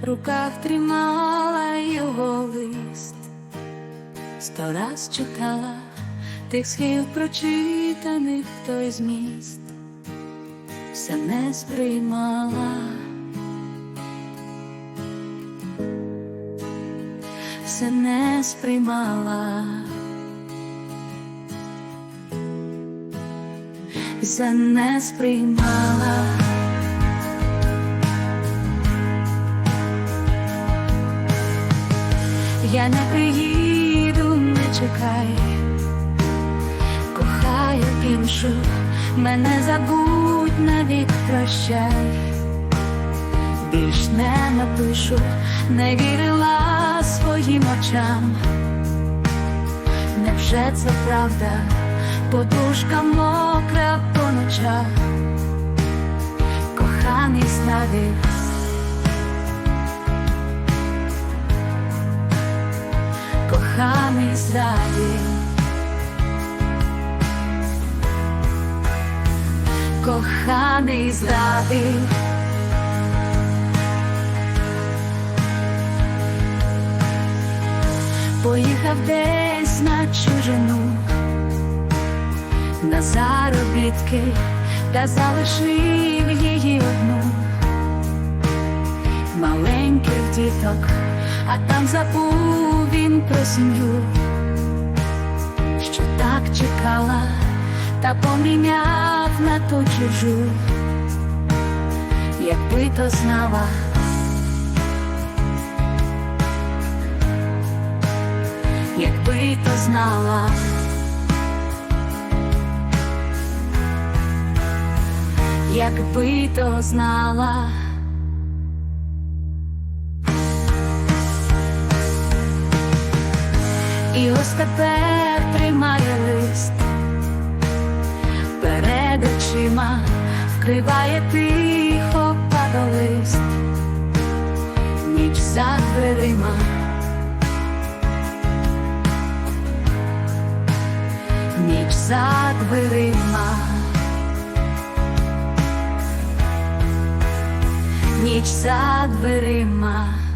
в руках тримала його лист, сто раз читала тих слів прочитаних в той зміст, все не сприймала. Все не сприймала. Все не сприймала. Я не приїду, не чекай, кохаю іншу, мене забудь, навіть прощай, більш не напишу, не вірила своїм очам. Невже це правда, подушка мокра по ночах, коханий знавів. Коханий зрадів, коханий зрадив. Поїхав десь на чужину, на заробітки та залишив її одну. Маленьких діток, а там забув він про сім'ю, що так чекала, та поміняв на ту чужу, якби то знала. Якби то знала, якби то знала. І ось тепер тримає лист. Перед очима вкриває тихо падалист, ніч за дверима, ніч за дверима, ніч за дверима.